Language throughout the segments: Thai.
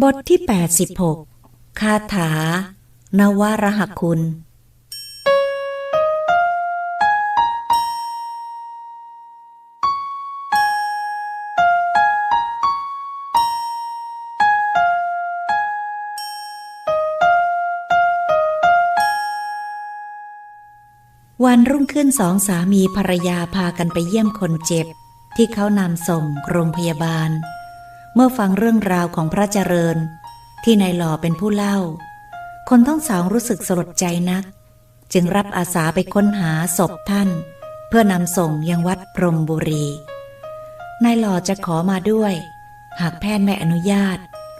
บทที่ 86 คาถา นวารหคุณ วันรุ่งขึ้นสองสามีภรรยาพากันไปเยี่ยมคนเจ็บ ที่เขานำส่งโรงพยาบาล เมื่อฟังเรื่องราวของพระเจริญ ที่นายหล่อเป็นผู้เล่า คนทั้งสองรู้สึกสลดใจนัก จึงรับอาสาไปค้นหาศพท่าน เพื่อนำส่งยังวัดพรหมบุรี นายหล่อจะขอมาด้วย หากแพทย์ไม่อนุญาต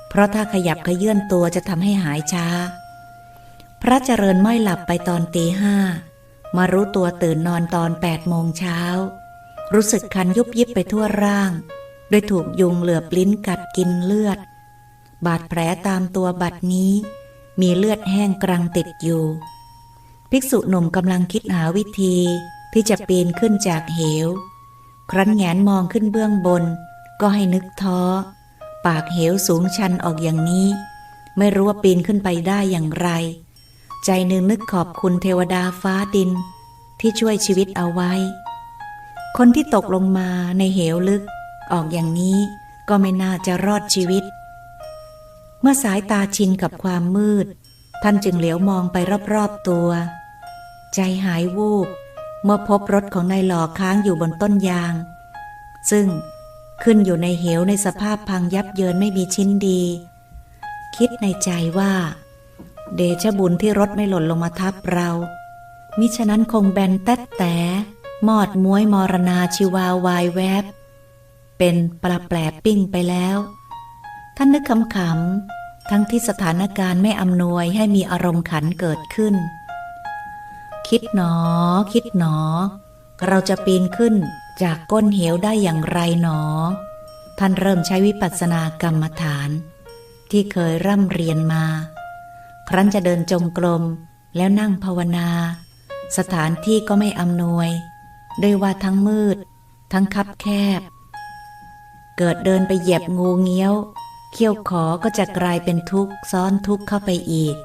เพราะถ้าขยับขยื่นตัวจะทำให้หายช้า พระเจริญไม่หลับไปตอนตีห้ามารู้ตัวตื่นนอนตอนแปดโมงเช้า รู้สึกคันยุบยิบไปทั่วร่าง โดยถูกยุงเหลือบลิ้นกัดกินเลือด บาดแผลตามตัวบัดนี้ มีเลือดแห้งกรังติดอยู่ ภิกษุหนุ่มกำลังคิดหาวิธีที่จะปีนขึ้นจากเหว ครั้นแงนมองขึ้นเบื้องบน ก็ให้นึกท้อ ปากเหวสูงชันออกอย่างนี้ ไม่รู้ว่าปีนขึ้นไปได้อย่างไร ใจหนึ่งนึกขอบคุณเทวดาฟ้าดิน ที่ช่วยชีวิตเอาไว้ คนที่ตกลงมาในเหวลึก ออกอย่างนี้ก็ไม่น่าจะรอดชีวิต เมื่อสายตาชินกับความมืด ท่านจึงเหลียวมองไปรอบๆตัว ใจหายวูบ เมื่อพบรถของนายหล่อค้างอยู่บนต้นยาง ซึ่งขึ้นอยู่ในเหวในสภาพพังยับเยินไม่มีชิ้นดี คิดในใจว่า เดชบุญที่รถไม่หล่นลงมาทับเรา มิฉะนั้นคงแบนแต๊ดแต่มอดม้วยมรณาชีวาวายแวบ เป็นปลาแปลปิ้งไปแล้ว ท่านนึกขำๆทั้งที่สถานการณ์ไม่อำนวยให้มีอารมณ์ขันเกิดขึ้น คิดหนอ คิดหนอ เราจะปีนขึ้นจากก้นเหวได้อย่างไรหนอ ท่านเริ่มใช้วิปัสสนากรรมฐาน ที่เคยร่ำเรียนมา ครั้นจะเดินจงกรมแล้วนั่งภาวนา สถานที่ก็ไม่อำนวย ด้วยว่าทั้งมืด ทั้งคับแคบ เกิดเดินไปเหยียบงูเงี้ยว เขี้ยวขอก็จะกลายเป็นทุกข์ซ้อนทุกข์เข้าไปอีก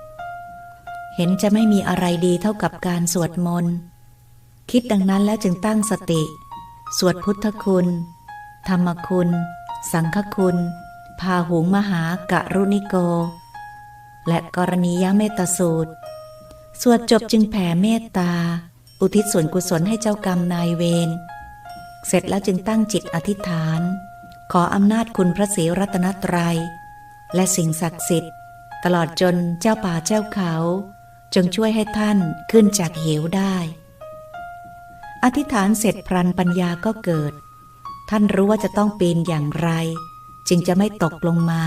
เห็นจะไม่มีอะไรดีเท่ากับการสวดมนต์ คิดดังนั้นแล้วจึงตั้งสติ สวดพุทธคุณ ธรรมคุณ สังฆคุณ พาหุงมหากะรุณิโก และกรณียเมตสูตร สวดจบจึงแผ่เมตตา อุทิศส่วนกุศลให้เจ้ากรรมนายเวร เสร็จแล้วจึงตั้งจิตอธิษฐาน ขออำนาจคุณพระศรีรัตนตรัย และสิ่งศักดิ์สิทธิ์ ตลอดจนเจ้าป่าเจ้าเขา จงช่วยให้ท่านขึ้นจากเหวได้ อธิษฐานเสร็จพรันปัญญาก็เกิด ท่านรู้ว่าจะต้องปีนอย่างไร จึงจะไม่ตกลงมา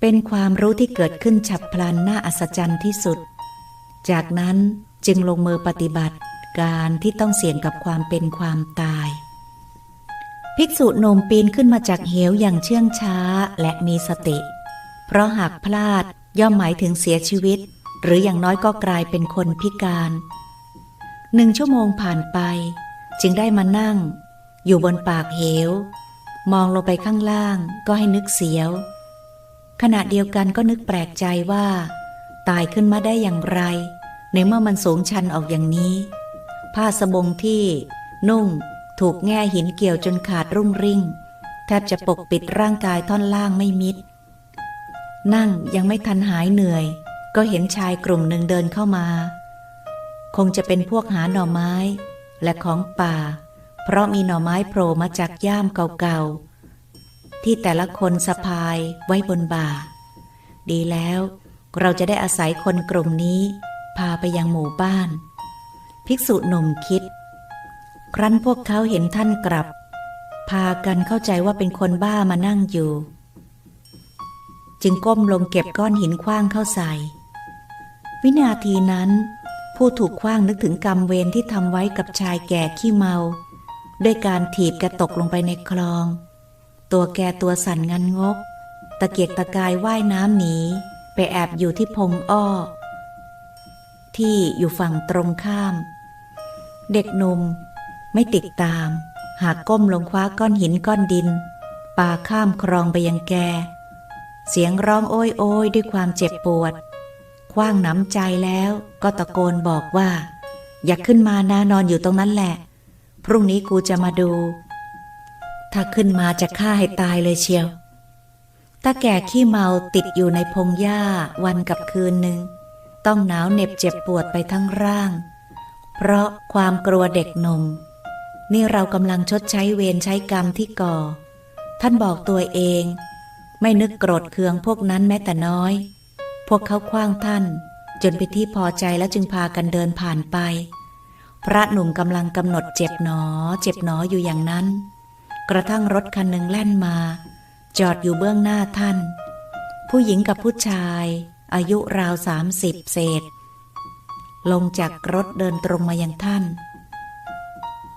เป็นความรู้ที่เกิดขึ้นฉับพลันน่าอัศจรรย์ที่สุด จากนั้นจึงลงมือปฏิบัติการที่ต้องเสี่ยงกับความเป็นความตาย ภิกษุหนุ่มปีนขึ้นมาจากเหวอย่างเชื่องช้าและมีสติ เพราะหากพลาดย่อมหมายถึงเสียชีวิต หรืออย่างน้อยก็กลายเป็นคนพิการหนึ่งชั่วโมงผ่านไป จึงได้มานั่ง อยู่บนปากเหว มองลงไปข้างล่างก็ให้นึกเสียว ขณะเดียวกันก็นึกแปลกใจว่า ตายขึ้นมาได้อย่างไร ในเมื่อมันสูงชันออกอย่างนี้ ผ้าสบงที่นุ่ง ถูกแง่หินเกี่ยวจนขาดรุ่งริ่ง แทบจะปกปิดร่างกายท่อนล่างไม่มิด นั่งยังไม่ทันหายเหนื่อย ก็เห็นชายกลุ่มหนึ่งเดินเข้ามา คงจะเป็นพวกหาหน่อไม้ และของป่า เพราะมีหน่อไม้โผล่มาจากย่ามเก่าๆ ที่แต่ละคนสะพายไว้บนบ่า ดีแล้ว เราจะได้อาศัยคนกลุ่มนี้ พาไปยังหมู่บ้าน ภิกษุหนุ่มคิด ครั้นพวกเขาเห็นท่านกลับ พากันเข้าใจว่าเป็นคนบ้ามานั่งอยู่ จึงก้มลงเก็บก้อนหินคว้างเข้าใส่ วินาทีนั้นผู้ถูกคว้างนึกถึงกรรมเวรที่ทำไว้กับชายแก่ขี้เมา ด้วยการถีบแกตกลงไปในคลอง ตัวแกตัวสั่นงันงก ตะเกียกตะกายว่ายน้ำหนีไปแอบอยู่ที่พงอ้อ ที่อยู่ฝั่งตรงข้าม เด็กหนุ่ม ไม่ติดตาม หากก้มลงคว้าก้อนหินก้อนดินปาข้ามคลองไปยังแก เสียงร้องโอยโอยด้วยความเจ็บปวด คว้างน้ำใจแล้วก็ตะโกนบอกว่า อย่าขึ้นมานะนอนอยู่ตรงนั้นแหละ พรุ่งนี้กูจะมาดู ถ้าขึ้นมาจะฆ่าให้ตายเลยเชียวตาแก่ขี้เมาติดอยู่ในพงหญ้าวันกับคืนหนึ่ง ต้องหนาวเหน็บเจ็บปวดไปทั้งร่าง เพราะความกลัวเด็กหนุ่ม นี่เรากำลังชดใช้เวรใช้กรรมที่ก่อ ท่านบอกตัวเอง ไม่นึกโกรธเคืองพวกนั้นแม้แต่น้อย พวกเขาคว้างท่าน จนไปที่พอใจแล้วจึงพากันเดินผ่านไป พระหนุ่มกำลังกำหนดเจ็บหนอ เจ็บหนออยู่อย่างนั้น กระทั่งรถคันหนึ่งแล่นมา จอดอยู่เบื้องหน้าท่าน ผู้หญิงกับผู้ชาย อายุราวสามสิบเศษ ลงจากรถเดินตรงมายังท่าน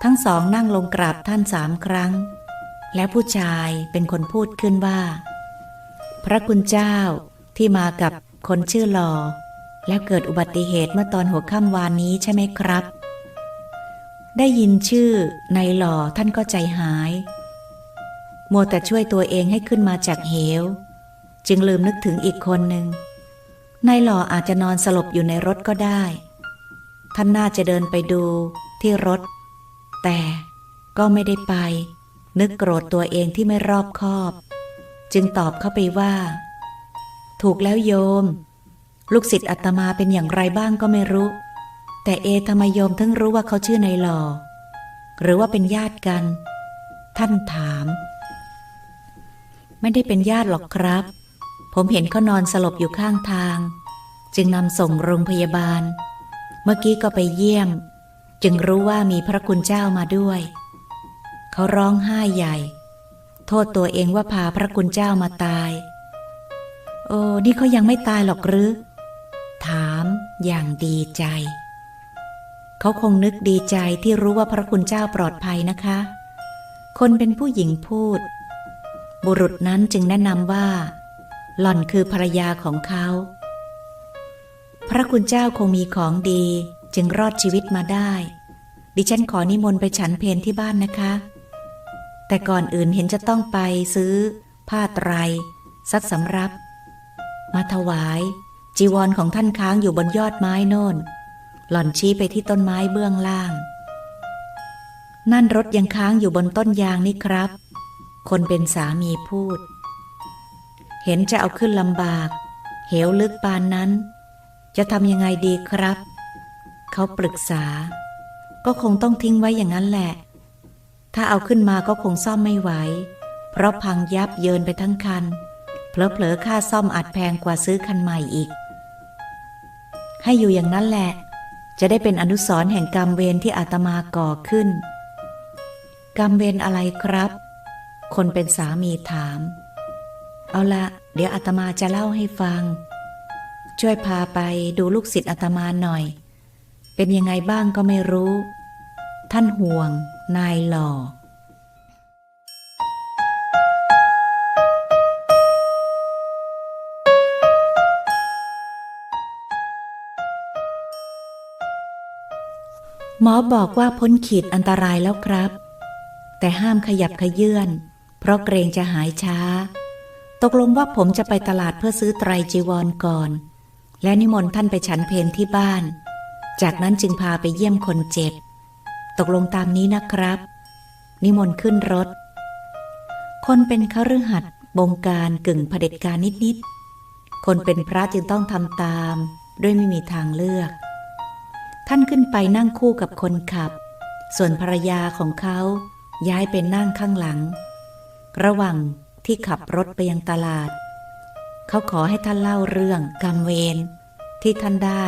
ทั้งสองนั่งลงกราบท่านสามครั้ง และผู้ชายเป็นคนพูดขึ้นว่า พระคุณเจ้าที่มากับคนชื่อหลอแล้วเกิดอุบัติเหตุเมื่อตอนหัวค่ำวานนี้ใช่ไหมครับ ได้ยินชื่อในหล่อท่านก็ใจหาย มัวแต่ช่วยตัวเองให้ขึ้นมาจากเหว จึงลืมนึกถึงอีกคนหนึ่งนายหล่ออาจจะนอนสลบอยู่ในรถก็ได้ ท่านน่าจะเดินไปดูที่รถ แต่ก็ไม่ได้ไป นึกโกรธตัวเองที่ไม่รอบคอบ จึงตอบเข้าไปว่า ถูกแล้วโยม ลูกศิษย์อาตมาเป็นอย่างไรบ้างก็ไม่รู้ แต่เอทำไมโยมถึงรู้ว่าเขาชื่อในหลอหรือว่าเป็นญาติกัน ท่านถาม ไม่ได้เป็นญาติหรอกครับ ผมเห็นเขานอนสลบอยู่ข้างทาง จึงนำส่งโรงพยาบาล เมื่อกี้ก็ไปเยี่ยม จึงรู้ว่ามีพระคุณเจ้ามาด้วย เขาร้องไห้ใหญ่ โทษตัวเองว่าพาพระคุณเจ้ามาตาย โอ้นี่เขายังไม่ตายหรอกหรือ ถามอย่างดีใจ เขาคงนึกดีใจที่รู้ว่าพระคุณเจ้าปลอดภัยนะคะ คนเป็นผู้หญิงพูด บุรุษนั้นจึงแนะนำว่า หล่อนคือภรรยาของเขา พระคุณเจ้าคงมีของดี จึงรอดชีวิตมาได้ ดิฉันขอนิมนต์ไปฉันเพนที่บ้านนะคะ แต่ก่อนอื่นเห็นจะต้องไปซื้อ ผ้าไตรซักสำรับ มาถวาย จีวรของท่านค้างอยู่บนยอดไม้โน่น หล่อนชี้ไปที่ต้นไม้เบื้องล่าง นั่นรถยังค้างอยู่บนต้นยางนี่ครับ คนเป็นสามีพูด เห็นจะเอาขึ้นลำบาก เหวลึกปานนั้น จะทำยังไงดีครับ เขาปรึกษา ก็คงต้องทิ้งไว้อย่างนั้นแหละ ถ้าเอาขึ้นมาก็คงซ่อมไม่ไหว เพราะพังยับเยินไปทั้งคัน เผลอๆค่าซ่อมอาจแพงกว่าซื้อคันใหม่อีก ให้อยู่อย่างนั้นแหละ จะได้เป็นอนุสรณ์แห่งกรรมเวรที่อาตมาก่อขึ้น กรรมเวรอะไรครับ คนเป็นสามีถาม เอาละเดี๋ยวอาตมาจะเล่าให้ฟัง ช่วยพาไปดูลูกศิษย์อาตมาหน่อย เป็นยังไงบ้างก็ไม่รู้ ท่านห่วง นายหล่อ หมอบอกว่าพ้นขีดอันตรายแล้วครับ แต่ห้ามขยับขยื่น เพราะเกรงจะหายช้า ตกลงว่าผมจะไปตลาดเพื่อซื้อไตรจีวรก่อน และนิมนต์ท่านไปฉันเพลที่บ้าน จากนั้นจึงพาไปเยี่ยมคนเจ็บ ตกลงตามนี้นะครับ นิมนต์ขึ้นรถ คนเป็นคฤหัสถ์บงการกึ่งเผด็จการนิดๆ คนเป็นพระจึงต้องทำตาม ด้วยไม่มีทางเลือก ท่านขึ้นไปนั่งคู่กับคนขับ ส่วนภรรยาของเขาย้ายไปนั่งข้างหลัง ระหว่างที่ขับรถไปยังตลาด เขาขอให้ท่านเล่าเรื่องกรรมเวรที่ท่านได้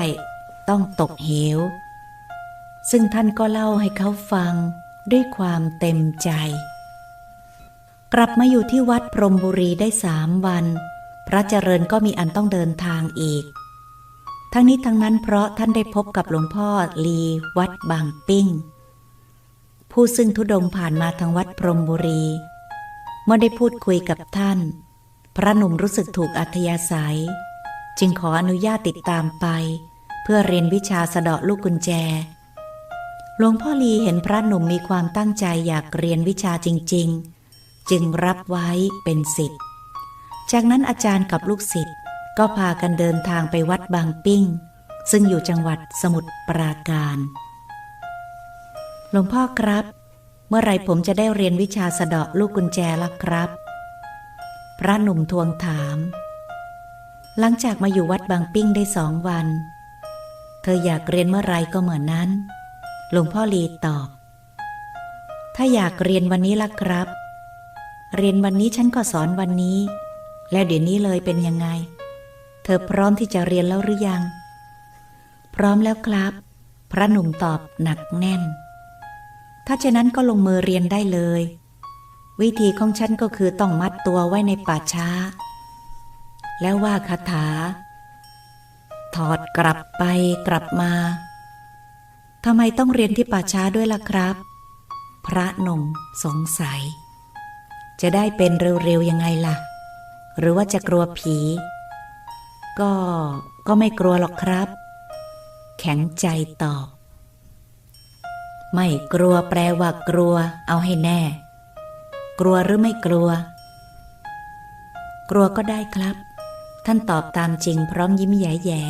ต้องตกเหว ซึ่งท่านก็เล่าให้เขาฟังด้วยความเต็มใจ กลับมาอยู่ที่วัดพรหมบุรีได้สามวัน พระเจริญก็มีอันต้องเดินทางอีก ทั้งนี้ทั้งนั้นเพราะท่านได้พบกับหลวงพ่อลีวัดบางปิ้ง ผู้ซึ่งทุดงผ่านมาทางวัดพรหมบุรี เมื่อได้พูดคุยกับท่าน พระหนุ่มรู้สึกถูกอัธยาศัย จึงขออนุญาตติดตามไป เพื่อเรียนวิชาสะเดาะลูกกุญแจ หลวงพ่อลีเห็นพระหนุ่มมีความตั้งใจอยากเรียนวิชาจริง ๆ จึงรับไว้เป็นสิทธิ์ จากนั้นอาจารย์กับลูกศิษย์ก็พากันเดินทางไปวัดบางปิ้ง ซึ่งอยู่จังหวัดสมุทรปราการ หลวงพ่อครับ เมื่อไรผมจะได้เรียนวิชาสะเดาะลูกกุญแจล่ะครับ พระหนุ่มทวงถาม หลังจากมาอยู่วัดบางปิ้งได้สองวัน เธออยากเรียนเมื่อไรก็เหมือนนั้น หลวงพ่อลีตอบ ถ้าอยากเรียนวันนี้ล่ะครับ เรียนวันนี้ฉันก็สอนวันนี้ แล้วเดี๋ยวนี้เลยเป็นยังไง เธอพร้อมที่จะเรียนแล้วหรือยัง พร้อมแล้วครับ พระหนุ่มตอบหนักแน่น ถ้าเช่นนั้นก็ลงมือเรียนได้เลย วิธีของฉันก็คือต้องมัดตัวไว้ในป่าช้า แล้วว่าคาถา ถอดกลับไปกลับมาทำไมต้องเรียนที่ป่าช้าด้วยล่ะครับ พระหนุ่มสงสัย จะได้เป็นเร็วๆยังไงล่ะ หรือว่าจะกลัวผี ก็ก็ไม่กลัวหรอกครับ แข็งใจตอบ ไม่กลัวแปลว่ากลัว เอาให้แน่ กลัวหรือไม่กลัว กลัวก็ได้ครับ ท่านตอบตามจริงพร้อมยิ้มแย่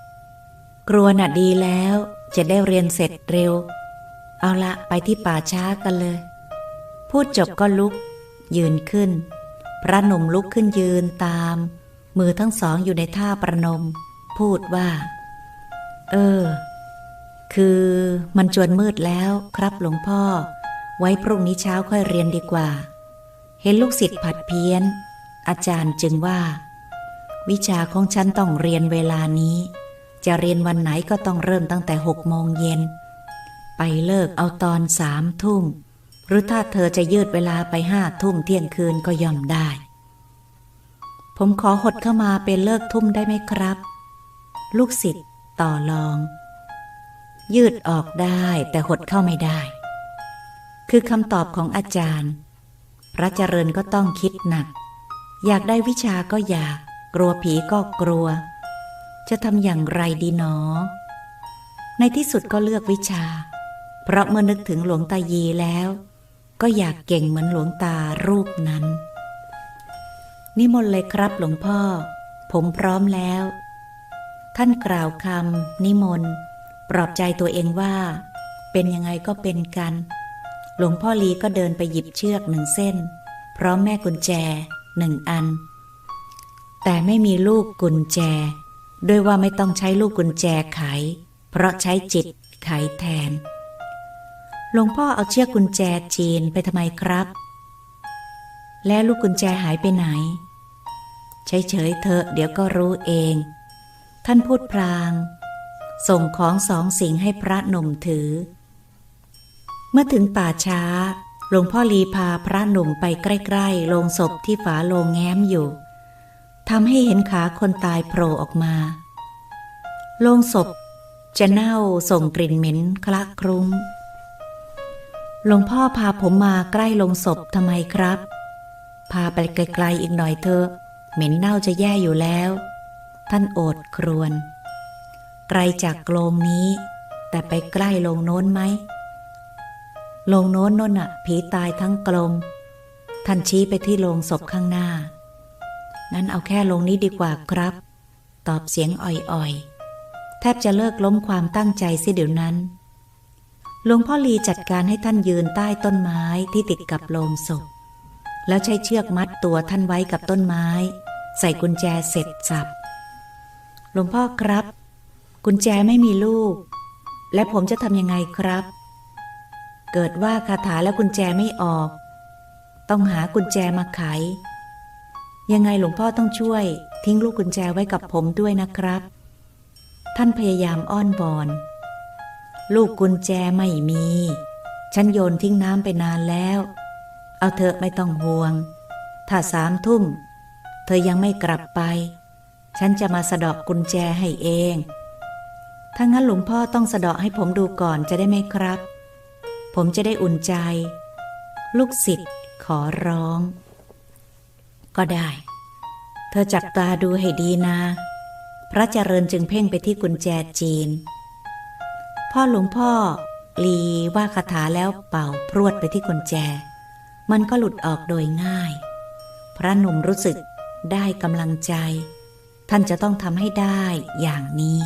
ๆกลัวน่ะดีแล้วจะได้เรียนเสร็จเร็ว เอาละไปที่ป่าช้ากันเลย พูดจบก็ลุก ยืนขึ้น พระหนุ่มลุกขึ้นยืนตาม มือทั้งสองอยู่ในท่าประนม พูดว่า เออ คือมันจวนมืดแล้วครับหลวงพ่อ ไว้พรุ่งนี้เช้าค่อยเรียนดีกว่า เห็นลูกศิษย์ผัดเพี้ยน อาจารย์จึงว่า วิชาของฉันต้องเรียนเวลานี้ จะเรียนวันไหนก็ต้องเริ่มตั้งแต่หกโมงเย็น ไปเลิกเอาตอนสามทุ่ม หรือถ้าเธอจะยืดเวลาไปห้าทุ่มเที่ยงคืนก็ย่อมได้ ผมขอหดเข้ามาเป็นเลิกทุ่มได้ไหมครับ ลูกศิษย์ต่อรอง ยืดออกได้แต่หดเข้าไม่ได้ คือคำตอบของอาจารย์ พระเจริญก็ต้องคิดหนัก อยากได้วิชาก็อยาก กลัวผีก็กลัว จะทำอย่างไรดีหนอ ในที่สุดก็เลือกวิชา เพราะเมื่อนึกถึงหลวงตายีแล้ว ก็อยากเก่งเหมือนหลวงตารูปนั้น นิมนต์เลยครับหลวงพ่อ ผมพร้อมแล้ว ท่านกล่าวคำนิมนต์ ปลอบใจตัวเองว่า เป็นยังไงก็เป็นกัน หลวงพ่อลีก็เดินไปหยิบเชือกหนึ่งเส้น พร้อมแม่กุญแจหนึ่งอัน แต่ไม่มีลูกกุญแจ ด้วยว่าไม่ต้องใช้ลูกกุญแจไข เพราะใช้จิตไขแทน หลวงพ่อเอาเชือกกุญแจจีนไปทำไมครับ แล้วลูกกุญแจหายไปไหน เฉยๆเถอเดี๋ยวก็รู้เอง ท่านพูดพลาง ส่งของสองสิ่งให้พระหนุ่มถือ เมื่อถึงป่าช้าหลวงพ่อลีพาพระหนุ่มไปใกล้ๆโลงศพที่ฝาโลงแง้มอยู่ ทำให้เห็นขาคนตายโผล่ออกมาโลงศพ จะเน่าส่งกลิ่นเหม็นคละคลุ้ง หลวงพ่อพาผมมาใกล้โลงศพทำไมครับ พาไปไกลๆอีกหน่อยเถอะ เหม็นเน่าจะแย่อยู่แล้ว ท่านโอดครวน ไกลจากโลงนี้ แต่ไปใกล้โลงโน้นไหมโลงโน้นโน้นอะผีตายทั้งกลม ท่านชี้ไปที่โลงศพข้างหน้า งั้นเอาแค่ลงนี้ดีกว่าครับ ตอบเสียงอ่อยๆ แทบจะเลิกล้มความตั้งใจเสียเดี๋ยวนั้นหลวงพ่อลีจัดการให้ท่านยืนใต้ต้นไม้ที่ติดกับโลงศพ แล้วใช้เชือกมัดตัวท่านไว้กับต้นไม้ ใส่กุญแจเสร็จสับหลวงพ่อครับ กุญแจไม่มีลูก และผมจะทำยังไงครับ เกิดว่าคาถาแล้วกุญแจไม่ออก ต้องหากุญแจมาไข ยังไงหลวงพ่อต้องช่วย ทิ้งลูกกุญแจไว้กับผมด้วยนะครับ ท่านพยายามอ้อนวอน ลูกกุญแจไม่มี ฉันโยนทิ้งน้ำไปนานแล้ว เอาเถอะไม่ต้องห่วง ถ้าสามทุ่ม เธอยังไม่กลับไป ฉันจะมาสะเดอกกุญแจให้เอง ถ้างั้นหลวงพ่อต้องสะเดาะให้ผมดูก่อนจะได้ไหมครับ ผมจะได้อุ่นใจ ลูกศิษย์ขอร้อง ก็ได้ เธอจักตาดูให้ดีนะ พระเจริญจึงเพ่งไปที่กุญแจจีน พ่อหลวงพ่อลีว่าคาถาแล้วเป่าพรวดไปที่กุญแจ มันก็หลุดออกโดยง่าย พระหนุ่มรู้สึกได้กำลังใจ ท่านจะต้องทำให้ได้อย่างนี้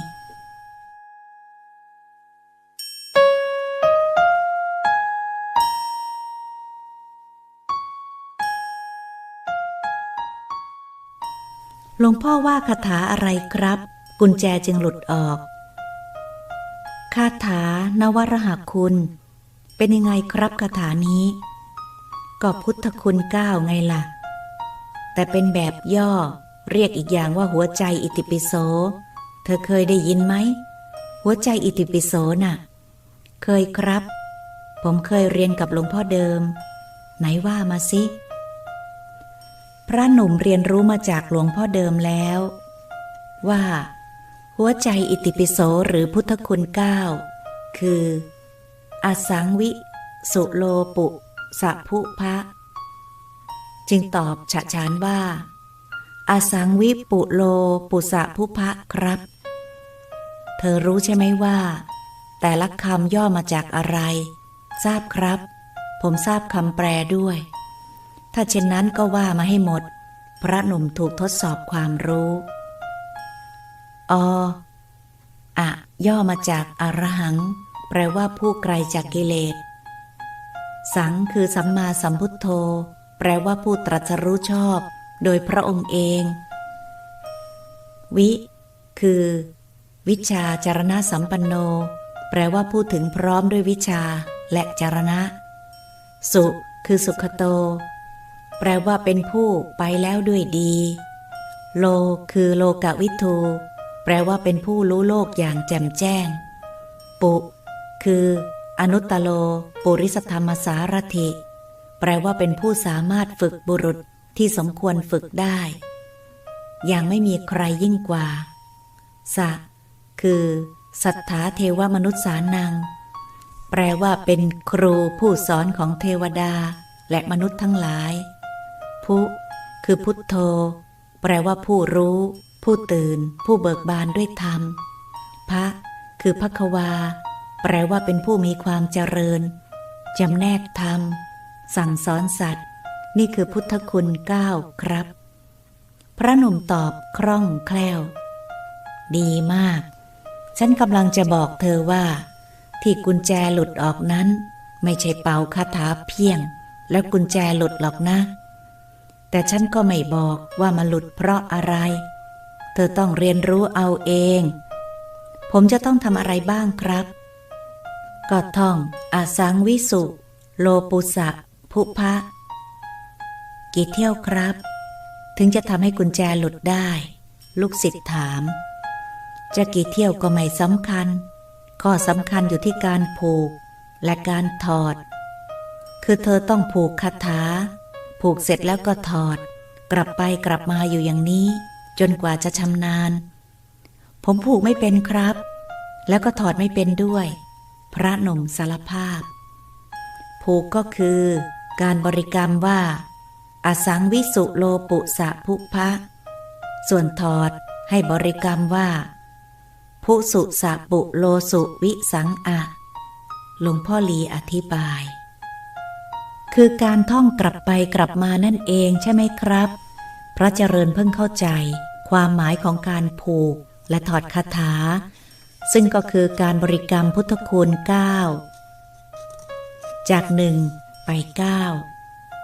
หลวงพ่อว่าคาถาอะไรครับ กุญแจจึงหลุดออกคาถานวรหคุณ เป็นยังไงครับคาถานี้ ก็พุทธคุณเก้าไงล่ะ แต่เป็นแบบย่อเรียกอีกอย่างว่าหัวใจอิติปิโส เธอเคยได้ยินไหม หัวใจอิติปิโสน่ะ เคยครับ ผมเคยเรียนกับหลวงพ่อเดิม ไหนว่ามาสิ พระหนุ่มเรียนรู้มาจากหลวงพ่อเดิมแล้ว ว่า หัวใจอิติปิโสหรือพุทธคุณเก้าคืออสังวิ สุโลปุสะพุพะ จึงตอบฉะฉานว่าอสังวิปุโลปุสะพุพะครับ เธอรู้ใช่ไหมว่า แต่ละคำย่อมาจากอะไร ทราบครับ ผมทราบคำแปลด้วย ถ้าเช่นนั้นก็ว่ามาให้หมด พระหนุ่มถูกทดสอบความรู้ออะย่อมาจากอรหัง แปลว่าผู้ไกลจากกิเลส สังคือสัมมาสัมพุทโธ แปลว่าผู้ตรัสรู้ชอบ โดยพระองค์เอง วิ คือ วิชาจารณะสัมปันโน แปลว่าผู้ถึงพร้อมด้วยวิชาและจารณะ สุ คือสุขโต แปลว่าเป็นผู้ไปแล้วด้วยดี โลคือโลกวิทู แปลว่าเป็นผู้รู้โลกอย่างแจ่มแจ้ง ปุ คือ อนุตตโล ปุริสธรรมสารถิ แปลว่าเป็นผู้สามารถฝึกบุรุษที่สมควรฝึกได้ อย่างไม่มีใครยิ่งกว่า สะ คือสัทธาเทวมนุษย์สานัง แปลว่าเป็นครูผู้สอนของเทวดาและมนุษย์ทั้งหลาย พุ คือพุทโธ แปลว่าผู้รู้ ผู้ตื่น ผู้เบิกบานด้วยธรรม พระ คือพัควา แปลว่าเป็นผู้มีความเจริญจำแนกธรรม สั่งสอนสัตว์ นี่คือพุทธคุณเก้าครับ พระหนุ่มตอบคล่องแคล่ว ดีมาก ฉันกำลังจะบอกเธอว่า ที่กุญแจหลุดออกนั้น ไม่ใช่เป่าคาถาเพียง แล้วกุญแจหลุดหรอกนะ แต่ฉันก็ไม่บอกว่ามาหลุดเพราะอะไร เธอต้องเรียนรู้เอาเอง ผมจะต้องทำอะไรบ้างครับ ก็ท่องอาสังวิสุ โลปุสะภุพะ กี่เที่ยวครับ ถึงจะทำให้กุญแจหลุดได้ ลูกศิษย์ถาม จะกี่เที่ยวก็ไม่สำคัญ ข้อสำคัญอยู่ที่การผูกและการถอด คือเธอต้องผูกคาถา ผูกเสร็จแล้วก็ถอด กลับไปกลับมาอยู่อย่างนี้ จนกว่าจะชำนาญ ผมผูกไม่เป็นครับ แล้วก็ถอดไม่เป็นด้วย พระหนุ่มสารภาพ ผูกก็คือการบริกรรมว่า อสังวิสุโลปุสะภุพะ ส่วนถอดให้บริกรรมว่าผู้สุสะปุโลสุวิสังอะ หลวงพ่อลีอธิบาย คือการท่องกลับไปกลับมานั่นเองใช่ไหมครับ พระเจริญเพิ่งเข้าใจ ความหมายของการผูกและถอดคาถา ซึ่งก็คือการบริกรรมพุทธคุณเก้าจากหนึ่งไปเก้า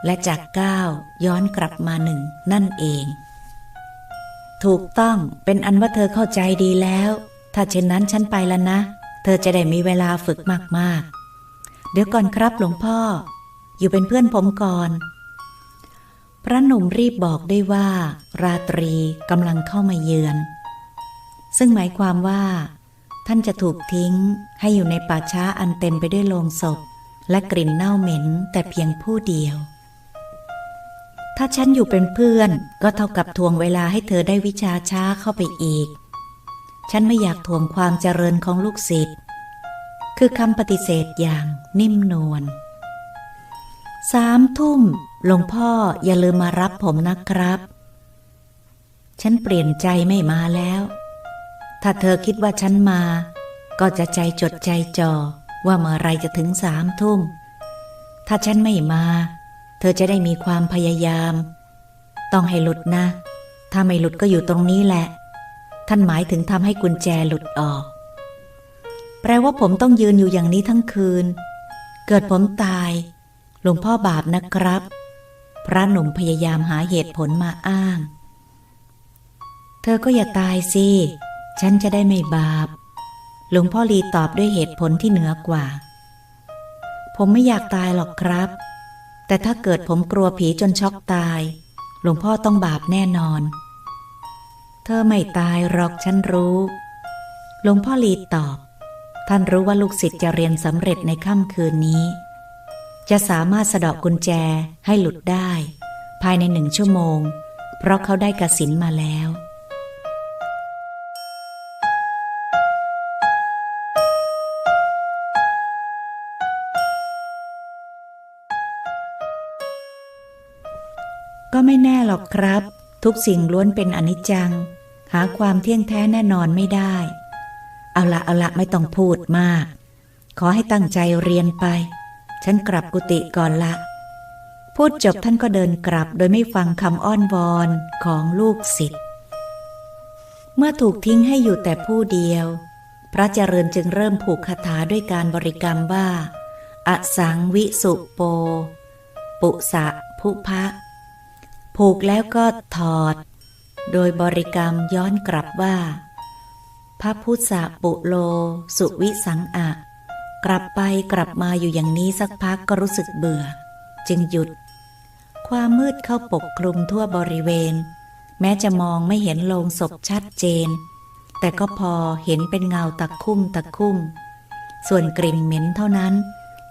และจากเก้าย้อนกลับมาหนึ่งนั่นเอง ถูกต้องเป็นอันว่าเธอเข้าใจดีแล้ว ถ้าเช่นนั้นฉันไปแล้วนะ เธอจะได้มีเวลาฝึกมากๆ เดี๋ยวก่อนครับหลวงพ่อ อยู่เป็นเพื่อนผมก่อน พระหนุ่มรีบบอกได้ว่า ราตรีกำลังเข้ามาเยือน ซึ่งหมายความว่า ท่านจะถูกทิ้งให้อยู่ในป่าช้าอันเต็มไปด้วยโลงศพ และกลิ่นเน่าเหม็นแต่เพียงผู้เดียว ถ้าฉันอยู่เป็นเพื่อนก็เท่ากับทวงเวลาให้เธอได้วิชาช้าเข้าไปอีก ฉันไม่อยากทวงความเจริญของลูกศิษย์คือคำปฏิเสธอย่างนิ่มนวล สามทุ่มหลวงพ่ออย่าลืมมารับผมนะครับ ฉันเปลี่ยนใจไม่มาแล้ว ถ้าเธอคิดว่าฉันมา ก็จะใจจดใจจ่อว่าเมื่อไรจะถึงสามทุ่ม ถ้าฉันไม่มา เธอจะได้มีความพยายาม ต้องให้หลุดนะ ถ้าไม่หลุดก็อยู่ตรงนี้แหละ ท่านหมายถึงทำให้กุญแจหลุดออก แปลว่าผมต้องยืนอยู่อย่างนี้ทั้งคืน เกิดผมตาย หลวงพ่อบาปนะครับ พระหนุ่มพยายามหาเหตุผลมาอ้าง เธอก็อย่าตายสิ ฉันจะได้ไม่บาป หลวงพ่อลีตอบด้วยเหตุผลที่เหนือกว่า ผมไม่อยากตายหรอกครับ แต่ถ้าเกิดผมกลัวผีจนช็อกตาย หลวงพ่อต้องบาปแน่นอน เธอไม่ตายหรอกฉันรู้หลวงพ่อลีตอบ ท่านรู้ว่าลูกศิษย์จะเรียนสำเร็จในค่ำคืนนี้ จะสามารถสะเดอกกุญแจให้หลุดได้ ภายในหนึ่งชั่วโมง เพราะเขาได้กสินมาแล้ว ก็ไม่แน่หรอกครับ ทุกสิ่งล้วนเป็นอนิจจัง หาความเที่ยงแท้แน่นอนไม่ได้ เอาละเอาละไม่ต้องพูดมาก ขอให้ตั้งใจเรียนไป ฉันกลับกุฏิก่อนละ พูดจบท่านก็เดินกลับโดยไม่ฟังคำอ้อนวอนของลูกศิษย์ เมื่อถูกทิ้งให้อยู่แต่ผู้เดียว พระเจริญจึงเริ่มผูกคาถาด้วยการบริกรรมว่า อสังวิสุโป ปุสะภุพะ ผูกแล้วก็ถอด โดยบริกรรมย้อนกลับว่าพระพุทธะปุโล สุวิสังอะ กลับไปกลับมาอยู่อย่างนี้สักพักก็รู้สึกเบื่อ จึงหยุด ความมืดเข้าปกคลุมทั่วบริเวณ แม้จะมองไม่เห็นโลงศพชัดเจน แต่ก็พอเห็นเป็นเงาตะคุ่มตะคุ่ม ส่วนกลิ่นเหม็นเท่านั้น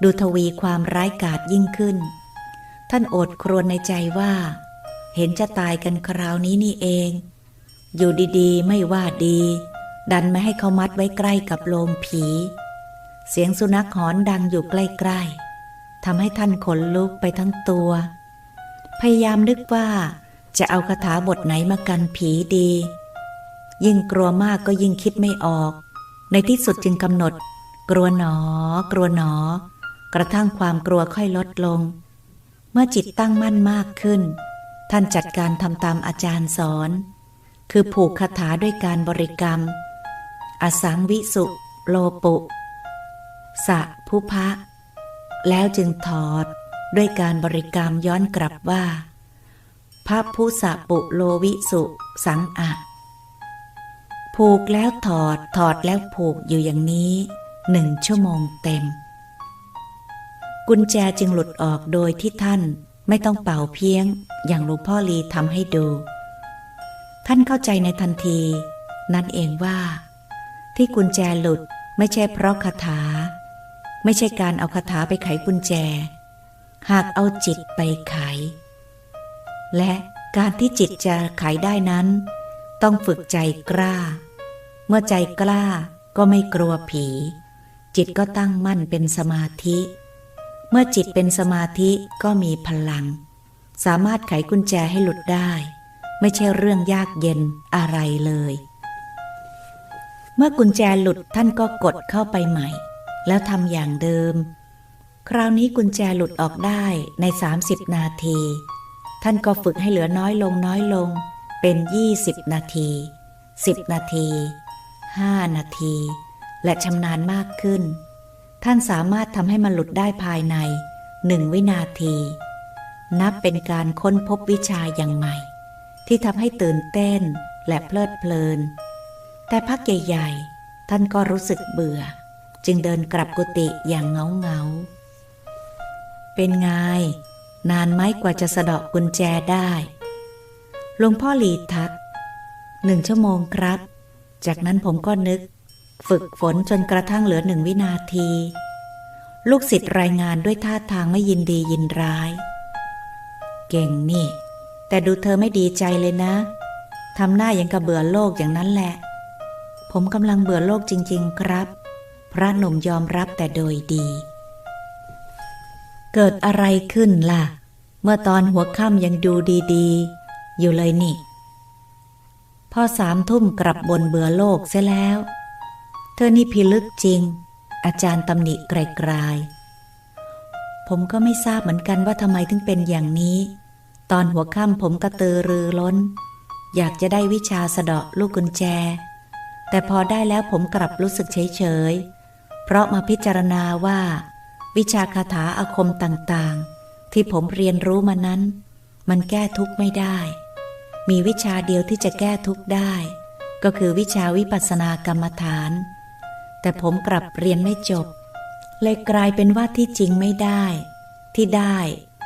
ดูทวีความร้ายกาจยิ่งขึ้น ท่านโอดครวญในใจว่า เห็นจะตายกันคราวนี้นี่เอง อยู่ดีๆ ไม่ว่าดี ดันไม่ให้เขามัดไว้ใกล้กับโลงผี เสียงสุนัขหอนดังอยู่ใกล้ๆทำให้ท่านขนลุกไปทั้งตัว พยายามนึกว่า จะเอาคาถาบทไหนมากันผีดี ยิ่งกลัวมากก็ยิ่งคิดไม่ออก ในที่สุดจึงกำหนด กลัวหนอ กลัวหนอ กระทั่งความกลัวค่อยลดลง เมื่อจิตตั้งมั่นมากขึ้น ท่านจัดการทำตามอาจารย์สอน คือผูกคาถาด้วยการบริกรรม อสังวิสุโลปุ สะผู้พะ แล้วจึงถอดด้วยการบริกรรมย้อนกลับว่าพระผู้สะปุโลวิสุสังอะผูกแล้วถอดถอดแล้วผูกอยู่อย่างนี้หนึ่งชั่วโมงเต็ม กุญแจจึงหลุดออกโดยที่ท่านไม่ต้องเป่าเพียงอย่างหลวงพ่อลีทำให้ดู ท่านเข้าใจในทันที นั่นเองว่า ที่กุญแจหลุดไม่ใช่เพราะคาถา ไม่ใช่การเอาคาถาไปไขกุญแจ หากเอาจิตไปไข และการที่จิตจะไขได้นั้น ต้องฝึกใจกล้า เมื่อใจกล้าก็ไม่กลัวผี จิตก็ตั้งมั่นเป็นสมาธิ เมื่อจิตเป็นสมาธิก็มีพลัง สามารถไขกุญแจให้หลุดได้ ไม่ใช่เรื่องยากเย็นอะไรเลย เมื่อกุญแจหลุดท่านก็กดเข้าไปใหม่ แล้วทำอย่างเดิม คราวนี้กุญแจหลุดออกได้ใน 30 นาที ท่านก็ฝึกให้เหลือน้อยลงน้อยลง เป็น 20 นาที 10 นาที 5 นาที และชำนาญมากขึ้น ท่านสามารถทำให้มันหลุดได้ภายในหนึ่งวินาที นับเป็นการค้นพบวิชาอย่างใหม่ ที่ทำให้ตื่นเต้นและเพลิดเพลิน แต่พักใหญ่ ๆ ท่านก็รู้สึกเบื่อ จึงเดินกลับกุฏิอย่างเงาเงา เป็นไง นานไหมกว่าจะสะเดาะกุญแจได้หลวงพ่อหลีทัก หนึ่งชั่วโมงครับ จากนั้นผมก็นึก ฝึกฝนจนกระทั่งเหลือหนึ่งวินาที ลูกศิษย์รายงานด้วยท่าทางไม่ยินดียินร้าย เก่งนี่ แต่ดูเธอไม่ดีใจเลยนะ ทำหน้ายังกับเบื่อโลกอย่างนั้นแหละ ผมกำลังเบื่อโลกจริง ๆ ครับ พระหนุ่มยอมรับแต่โดยดี เกิดอะไรขึ้นล่ะ เมื่อตอนหัวค่ำยังดูดีๆ อยู่เลยนี่ พอสามทุ่มกลับบนเบื่อโลกเสียแล้ว เธอนี่พิลึกจริง อาจารย์ตำหนิไกลๆผมก็ไม่ทราบเหมือนกันว่าทำไมถึงเป็นอย่างนี้ ตอนหัวค่ำผมกระตือรือร้น อยากจะได้วิชาสะเดาะลูกกุญแจแต่พอได้แล้วผมกลับรู้สึกเฉยๆ เพราะมาพิจารณาว่า วิชาคาถาอาคมต่างๆ ที่ผมเรียนรู้มานั้น มันแก้ทุกข์ไม่ได้ มีวิชาเดียวที่จะแก้ทุกข์ได้ ก็คือวิชาวิปัสสนากรรมฐาน แต่ผมกลับเรียนไม่จบ เลยกลายเป็นว่าที่จริงไม่ได้ ที่ได้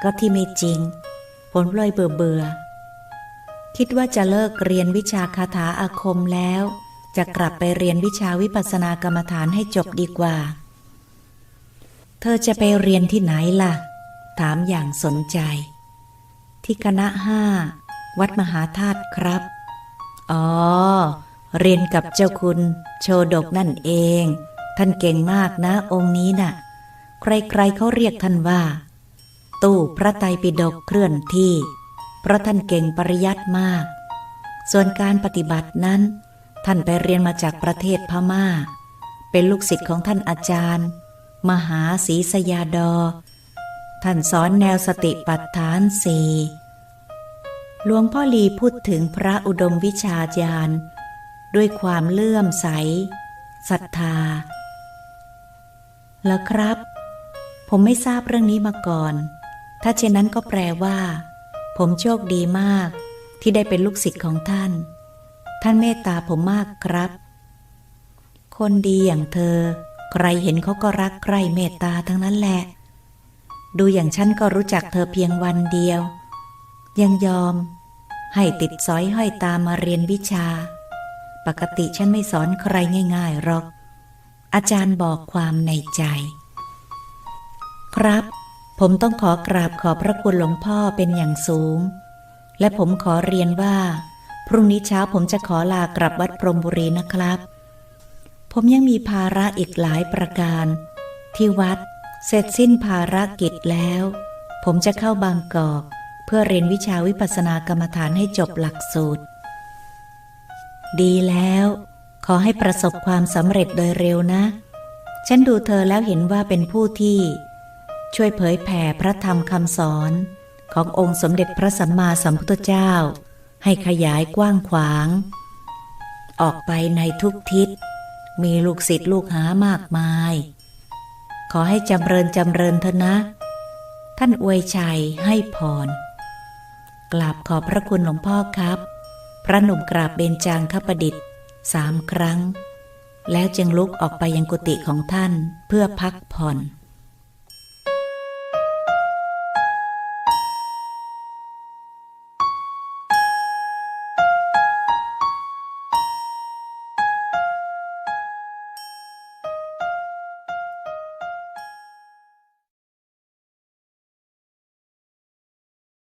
ก็ที่ไม่จริง ผมเลยเบื่อเบื่อคิดว่าจะเลิกเรียนวิชาคาถาอาคมแล้ว จะกลับไปเรียนวิชาวิปัสสนากรรมฐานให้จบดีกว่า เธอจะไปเรียนที่ไหนล่ะ ถามอย่างสนใจ ที่คณะห้า วัดมหาธาตุครับ อ๋อ เรียนกับเจ้าคุณโชดกนั่นเอง ท่านเก่งมากนะองค์นี้น่ะ ใครๆเขาเรียกท่านว่า ตู้พระไตรปิฎกเคลื่อนที่ เพราะท่านเก่งปริยัติมาก ส่วนการปฏิบัตินั้น ท่านไปเรียนมาจากประเทศพม่า เป็นลูกศิษย์ของท่านอาจารย์ มหาศรีสยาดอ ท่านสอนแนวสติปัฏฐานสี่หลวงพ่อลีพูดถึงพระอุดมวิชาญาณ ด้วยความเลื่อมใสศรัทธา แล้วครับ ผมไม่ทราบเรื่องนี้มาก่อน ถ้าเช่นนั้นก็แปลว่า ผมโชคดีมากที่ได้เป็นลูกศิษย์ของท่าน ท่านเมตตาผมมากครับ คนดีอย่างเธอ ใครเห็นเขาก็รักใครเมตตาทั้งนั้นแหละ ดูอย่างฉันก็รู้จักเธอเพียงวันเดียว ยังยอม ให้ติดสอยห้อยตามมาเรียนวิชา ปกติฉันไม่สอนใครง่ายๆหรอก อาจารย์บอกความในใจ ครับ ผมต้องขอกราบขอบพระคุณหลวงพ่อเป็นอย่างสูง และผมขอเรียนว่า พรุ่งนี้เช้าผมจะขอลากลับวัดพรหมบุรีนะครับ ผมยังมีภาระอีกหลายประการ ที่วัดเสร็จสิ้นภารกิจแล้ว ผมจะเข้าบางกอก เพื่อเรียนวิชาวิปัสสนากรรมฐานให้จบหลักสูตร ดีแล้ว ขอให้ประสบความสำเร็จโดยเร็วนะ ฉันดูเธอแล้วเห็นว่าเป็นผู้ที่ ช่วยเผยแผ่พระธรรมคำสอนขององค์สมเด็จพระสัมมาสัมพุทธเจ้า ให้ขยายกว้างขวาง ออกไปในทุกทิศ มีลูกศิษย์ลูกหามากมาย ขอให้จำเริญจำเริญเถอะนะ ท่านอวยชัยให้พร กราบขอบพระคุณหลวงพ่อครับ พระหนุ่มกราบเบญจางคประดิษฐ์สามครั้ง แล้วจึงลุกออกไปยังกุฏิของท่านเพื่อพักผ่อน